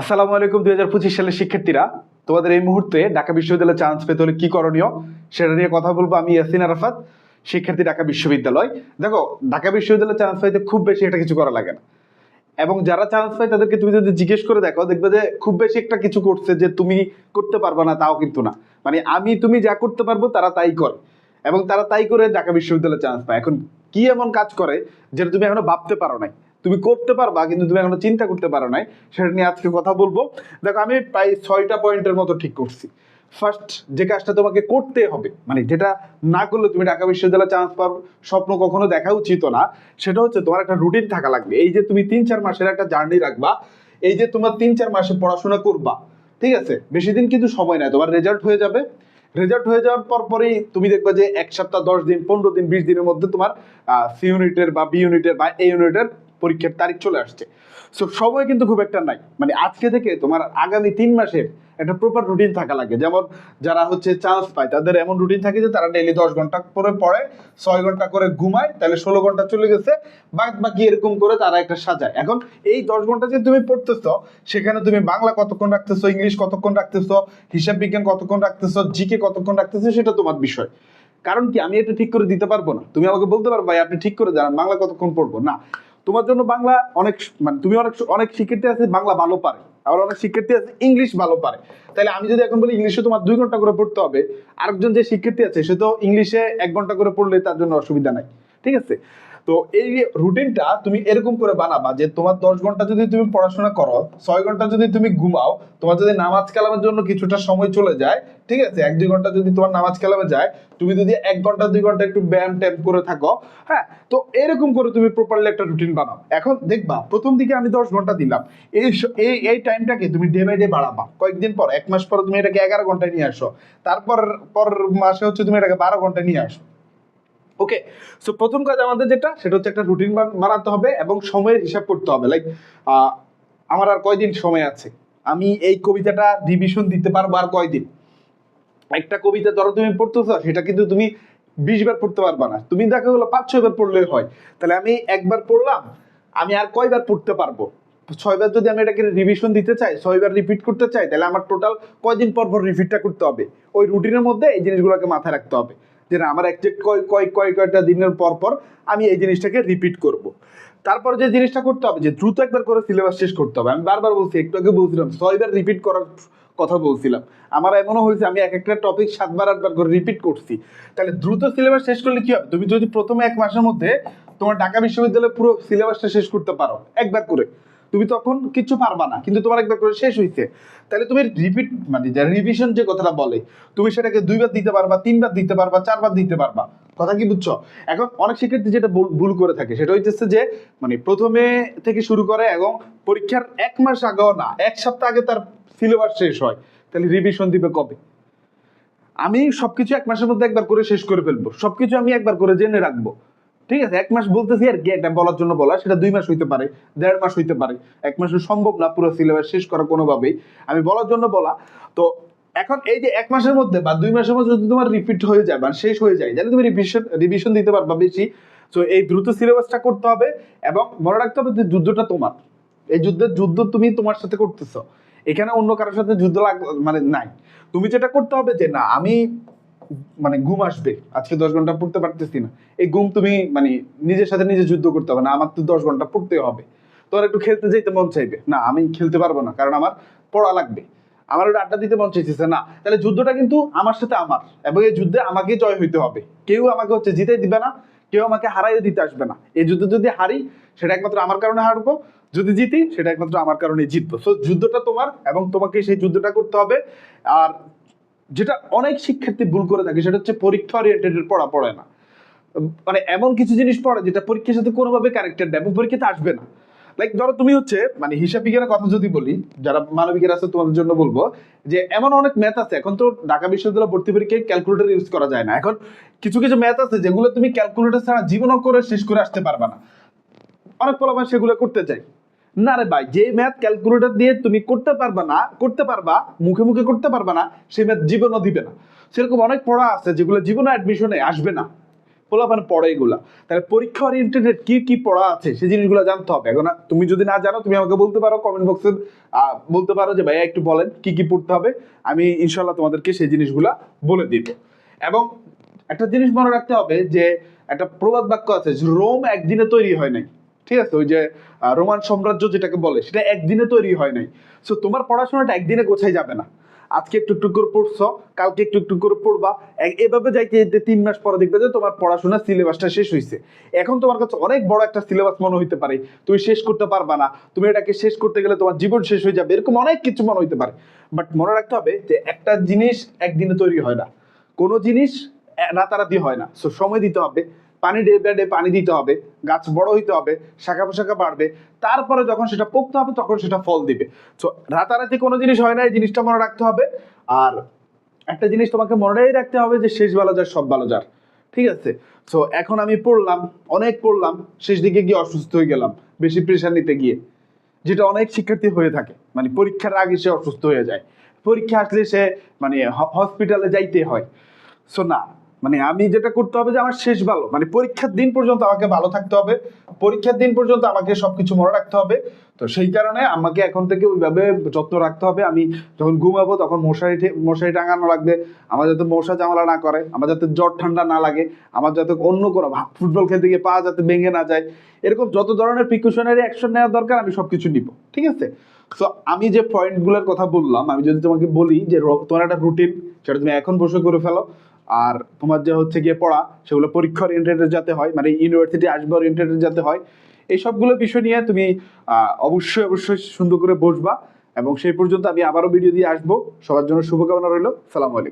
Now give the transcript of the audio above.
আসসালামু আলাইকুম, দুই হাজার পঁচিশ সালের শিক্ষার্থীরা। তোমাদের এই মুহূর্তে ঢাকা বিশ্ববিদ্যালয়ে চান্স পেতে হলে কি করণীয়? সেটা নিয়ে কথা বলব আমি, ইয়াসিন আরাফাত, শিক্ষার্থী ঢাকা বিশ্ববিদ্যালয়। দেখো, ঢাকা বিশ্ববিদ্যালয়ে চান্স পাইতে খুব বেশি এটা কিছু করা লাগে না। এবং যারা চান্স পায়, তাদেরকে তুমি যদি জিজ্ঞেস করে দেখো, দেখবে যে খুব বেশি একটা কিছু করছে যে তুমি করতে পারবে না, তাও কিন্তু না। মানে আমি, তুমি যা করতে পারব, তারা তাই করে। এবং তারা তাই করে ঢাকা বিশ্ববিদ্যালয়ে চান্স পায়। এখন কি এমন কাজ করে, যেটা তুমি এখনও ভাবতে পারো নাই? তুমি করতে পারবা, কিন্তু তুমি এখনও চিন্তা করতে পারো নাই, সেটা নিয়ে আজকে কথা বলব। দেখো, আমি প্রায় ছয়টা পয়েন্টের মতো ঠিক করছি। ফার্স্ট যে কাজটা তোমাকে করতে হবে মানে যেটা না করলে তুমি ঢাকা বিশ্ববিদ্যালয়ে চান্স পাওয়ার স্বপ্ন কখনো দেখা উচিত না, সেটা হচ্ছে তোমার একটা রুটিন থাকা লাগবে। এই যে তুমি তিন চার মাসের একটা জার্নি রাখবা, এই যে তোমার তিন চার মাসে পড়াশোনা করবা, ঠিক আছে? বেশি দিন কিন্তু সময় নাই, তোমার রেজাল্ট হয়ে যাবে। রেজাল্ট হয়ে যাওয়ার পর পরেই তুমি দেখবে যে এক সপ্তাহ, দশ দিন, পনেরো দিন, বিশ দিনের মধ্যে তোমার সি ইউনিটের বা বি ইউনিটের বা এ ইউনিটের পরীক্ষার তারিখ চলে আসছে। সো সময় কিন্তু খুব একটা নাই। মানে আজকে থেকে তোমার আগামী তিন মাসের একটা প্রপার রুটিন থাকা লাগে। যেমন যারা হচ্ছে চান্স পায়, তাদের এমন রুটিন থাকে যে তারা ডেইলি দশ ঘণ্টা করে পড়ে, ছয় ঘণ্টা করে ঘুমায়, তাহলে ষোলো ঘণ্টা চলে গেছে। বাদ বাকি এরকম করে তারা একটা সাজায়। এখন এই দশ ঘণ্টা যে তুমি পড়তেছো, সেখানে তুমি বাংলা কতক্ষণ রাখতেছো, ইংলিশ কতক্ষণ রাখতেছো, হিসাব বিজ্ঞান কতক্ষণ রাখতেছো, জিকে কতক্ষণ রাখতেছো, সেটা তোমার বিষয়। কারণ কি আমি এটা ঠিক করে দিতে পারব না? তুমি আমাকে বলতে পারো, ভাই, আপনি ঠিক করে জানান বাংলা কতক্ষণ পড়ব? না। তোমার জন্য বাংলা অনেক মানে তুমি অনেক অনেক শিক্ষার্থী আছে, বাংলা ভালো পারে। আবার অনেক শিক্ষার্থী আছে ইংলিশ ভালো পারে। তাহলে আমি যদি এখন বলি ইংলিশে তোমার দুই ঘণ্টা করে পড়তে হবে, আরেকজন যে শিক্ষার্থী আছে, সে তো ইংলিশে এক ঘণ্টা করে পড়লে তার জন্য অসুবিধা নাই। ঠিক আছে? তো এই রুটিনটা তুমি এরকম করে বানাবা যে তোমার দশ ঘণ্টা যদি তুমি পড়াশোনা করো, ছয় ঘণ্টা যদি তুমি ঘুমাও, তোমার যদি নামাজ কালামের জন্য কিছুটা সময় চলে যায়, ঠিক আছে? এক, দুই ঘণ্টা যদি তোমার নামাজ কালামে যায়, তুমি যদি এক ঘণ্টা, দুই ঘণ্টা একটু ব্যায়াম ট্যাম করে থাকো হ্যাঁ? তো এরকম করে তুমি প্রপারলি একটা রুটিন বানাও। এখন দেখবা, প্রথম দিকে আমি দশ ঘণ্টা দিলাম। এই এই টাইমটাকে তুমি ডে বাই ডে বাড়াবা। কয়েকদিন পর, এক মাস পর তুমি এটাকে এগারো ঘন্টায় নিয়ে আসো। তারপর পর মাসে হচ্ছে তুমি এটাকে বারো ঘন্টায় নিয়ে আসো। ওকে সো প্রথম কাজ আমাদের যেটা, সেটা হচ্ছে একটা রুটিন বানাতে হবে এবং সময়ের হিসাব করতে হবে। লাইক আমার আর কয়দিন সময় আছে? আমি এই কবিতাটা রিভিশন দিতে পারব আর কয়দিন? একটা কবিতা ধরো তুমি পড়তেছো, সেটা কিন্তু তুমি বিশ বার পড়তে পারবা না। তুমি দেখা গেলো পাঁচ, ছয় বার পড়লে হয়। তাহলে আমি একবার পড়লাম, আমি আর কয়বার পড়তে পারব? ছয়বার যদি আমি এটাকে রিভিশন দিতে চাই ছয়বার রিপিট করতে চাই, তাহলে আমার টোটাল কয়দিন পর পর রিপিটটা করতে হবে? ওই রুটিনের মধ্যে এই জিনিসগুলোকে মাথায় রাখতে হবে। যে না আমার একজ্যাক্ট কয় কয় কয়, কয়টা দিনের পর পর আমি এই জিনিসটাকে রিপিট করব। তারপর যে জিনিসটা করতে হবে, যে দ্রুত একবার করে সিলেবাস শেষ করতে হবে। আমি বারবার বলছি, একটু আগে বলছিলাম, ছয়বার রিপিট করার কথা বলছিলাম। আমার এমনও হয়েছে, আমি এক একটা টপিক সাতবার, আটবার করে রিপিট করছি। তাহলে দ্রুত সিলেবাস শেষ করলে কি হবে? তুমি যদি প্রথমে এক মাসের মধ্যে তোমার ঢাকা বিশ্ববিদ্যালয়ে পুরো সিলেবাসটা শেষ করতে পারো, একবার করে। তুমি তখন কিছু পারবা না, কিন্তু তোমার একবার করে শেষ হয়েছে তাহলে তুমি রিপিট মানে যে রিভিশন যে কথাটা বলে, তুমি সেটাকে দুইবার দিতে পারবা, তিনবার দিতে পারবা, চারবার দিতে পারবা। কথা কি বুঝছ? এখন অনেক শিক্ষার্থী যেটা ভুল- ভুল করে থাকে, সেটা হচ্ছে যে মানে প্রথমে থেকে শুরু করে এবং পরীক্ষার এক মাস আগেও না, এক সপ্তাহ আগে তার সিলেবাস শেষ হয়। তাহলে রিভিশন দিবে কবে? আমি সবকিছু এক মাসের মধ্যে একবার করে শেষ করে ফেলব, সবকিছু আমি একবার করে জেনে রাখব। ঠিক আছে, এক মাস বলতেছি আর কি এটা বলার জন্য বলা, সেটা দুই মাস হইতে পারে, দেড় মাস হইতে পারে। এক মাসে সম্ভব না, পুরো সিলেবাস শেষ করা কোনোভাবেই। আমি বলার জন্য বলা, তো এখন এই যে এক মাসের মধ্যে বা দুই মাসের মধ্যে যদি তোমার রিপিট হয়ে যায় বা শেষ হয়ে যায়, তাহলে তুমি রিভিশন রিভিশন দিতে পারবা বেশি। তো এই দ্রুত সিলেবাসটা করতে হবে এবং মনে রাখতে হবে যে যুদ্ধটা তোমার। এই যুদ্ধের যুদ্ধ তুমি তোমার সাথে করতেছো। এখানে অন্য কারোর সাথে যুদ্ধ লাগ মানে নাই। তুমি যেটা করতে হবে যে, না, আমি মানে ঘুম আসবে। আজকে দশ ঘণ্টা পড়তে পারতেছি না। এই ঘুম তুমি মানে নিজের সাথে নিজে যুদ্ধ করতে হবে না, আমার তো দশ ঘণ্টা পড়তে হবে। তোমার একটু খেলতে যেতে মন চাইবে। না, আমি খেলতে পারব না, কারণ আমার পড়া লাগবে। আমার ওটা আড্ডা দিতে মন চাইতেছে না। তাহলে যুদ্ধটা কিন্তু আমার সাথে আমার, এবং এই যুদ্ধে আমাকে জয় হইতে হবে। কেউ আমাকে হচ্ছে জিতে দিবে না, কেউ আমাকে হারাইয়ে দিতে আসবে না। এই যুদ্ধ যদি হারি, সেটা একমাত্র আমার কারণে হারবো। যদি জিতি, সেটা একমাত্র আমার কারণে জিতবো। যুদ্ধটা তোমার, এবং তোমাকে সেই যুদ্ধটা করতে হবে। আর যেটা অনেক শিক্ষার্থী ভুল করে থাকে, সেটা হচ্ছে পরীক্ষা ওরিয়েন্টেড পড়া পড়ে না। মানে এমন কিছু জিনিস পড়ে যেটা পরীক্ষার সাথে কোনোভাবে কারেক্টেড দেয় এবং পরীক্ষাতে আসবে না। লাইক ধরো তুমি হচ্ছে মানে হিসাব বিজ্ঞানের কথা যদি বলি, যারা মানবিকের আছে তোমাদের জন্য বলব, যে এমন অনেক ম্যাথ আছে, এখন তো ঢাকা বিশ্ববিদ্যালয় ভর্তি পরীক্ষায় ক্যালকুলেটর ইউজ করা যায় না। এখন কিছু কিছু ম্যাথ আছে যেগুলো তুমি ক্যালকুলেটর ছাড়া জীবনও করে শেষ করে আসতে পারবে না। অনেক ফলাফল সেগুলো করতে চাই। না রে ভাই, যে ম্যাথ ক্যালকুলেটর দিয়ে তুমি করতে পারবা না, করতে পারবা, মুখে মুখে করতে পারবা না সেই ম্যাথ জীবনও দিবে না। সেরকম অনেক পড়া আছে যেগুলো জীবনে অ্যাডমিশনে আসবে না। পড়ে তাহলে পরীক্ষা কি কি পড়া আছে সেই জিনিসগুলো জানতে হবে। এখন তুমি যদি না জানো, তুমি আমাকে বলতে পারো কমেন্ট বক্সে বলতে পারো যে ভাইয়া একটু বলেন, কি কি পড়তে হবে। আমি ইনশাল্লাহ তোমাদেরকে সেই জিনিসগুলা বলে দিব। এবং একটা জিনিস মনে রাখতে হবে যে, একটা প্রবাদ বাক্য আছে রোম একদিনে তৈরি হয় নাই। ঠিক আছে? ওই যে রোমান সাম্রাজ্য যেটাকে বলে, সেটা একদিনে তৈরি হয় নাই। সো তোমার পড়াশোনাটা একদিনে গোছাই যাবে না। আজকে একটু একটু করে পড়ছো, কালকে একটু একটু করে পড়বা। এভাবে যাইতে তিন মাস পরে দেখবে যে তোমার পড়াশোনার সিলেবাসটা শেষ হয়েছে এখন তোমার কাছে অনেক বড় একটা সিলেবাস মনে হইতে পারে, তুমি শেষ করতে পারবা না। তুমি এটাকে শেষ করতে গেলে তোমার জীবন শেষ হয়ে যাবে, এরকম অনেক কিছু মনে হইতে পারে। বাট মনে রাখতে হবে যে একটা জিনিস একদিনে তৈরি হয় না। কোনো জিনিস রাতারাতি হয় না। সো সময় দিতে হবে। পানি ডে বাই ডে পানি দিতে হবে, গাছ বড় হইতে হবে, শাখা পোশাখা বাড়বে, তারপরে যখন সেটা পোক্ত হবে তখন সেটা ফল দিবে। সো রাতারাতি কোনো জিনিস হয় না, এই জিনিসটা মনে রাখতে হবে। আর একটা জিনিস তোমাকে মনেই রাখতে হবে যে শেষ ভালো যার, সব ভালো যার। ঠিক আছে? সো এখন আমি পড়লাম, অনেক পড়লাম, শেষ দিকে গিয়ে অসুস্থ হয়ে গেলাম, বেশি প্রেশার নিতে গিয়ে। যেটা অনেক শিক্ষার্থী হয়ে থাকে মানে পরীক্ষার আগে সে অসুস্থ হয়ে যায়। পরীক্ষা আসলে সে মানে হসপিটালে যাইতে হয়। সো না মানে আমি যেটা করতে হবে যে আমার শেষ ভালো মানে পরীক্ষার দিন পর্যন্ত আমাকে ভালো থাকতে হবে, পরীক্ষার দিন পর্যন্ত আমাকে সবকিছু মনে রাখতে হবে, তো সেই কারণে আমাকে এখন থেকে ওইভাবে যত্ন রাখতে হবে, আমি যখন ঘুমাবো তখন মশারি মশারি টাঙানো লাগবে, আমার যাতে মশা জামালা না করে, আমার যাতে জ্বর ঠান্ডা না লাগে, আমার যাতে অন্য কোনো ফুটবল খেলতে গিয়ে পা যাতে ভেঙে না যায়, এরকম যত ধরনের প্রিকশনারি অ্যাকশন নেওয়া দরকার আমি সবকিছু নিব, ঠিক আছে? তো আমি যে পয়েন্টগুলোর কথা বললাম, আমি যদি তোমাকে বলি যে তোমার একটা রুটিন সেটা তুমি এখন বসে করে ফেলো আর তোমার যে হচ্ছে গিয়ে পড়া, সেগুলো পরীক্ষার ওরিয়েন্টেড যাতে হয় মানে ইউনিভার্সিটি আসবার ওরিয়েন্টেড যাতে হয়, এই সবগুলো বিষয় নিয়ে তুমি অবশ্যই অবশ্যই সুন্দর করে বসবা। এবং সেই পর্যন্ত আমি আবারও ভিডিও দিয়ে আসব। সবার জন্য শুভকামনা রইল। সালাম আলাইকুম।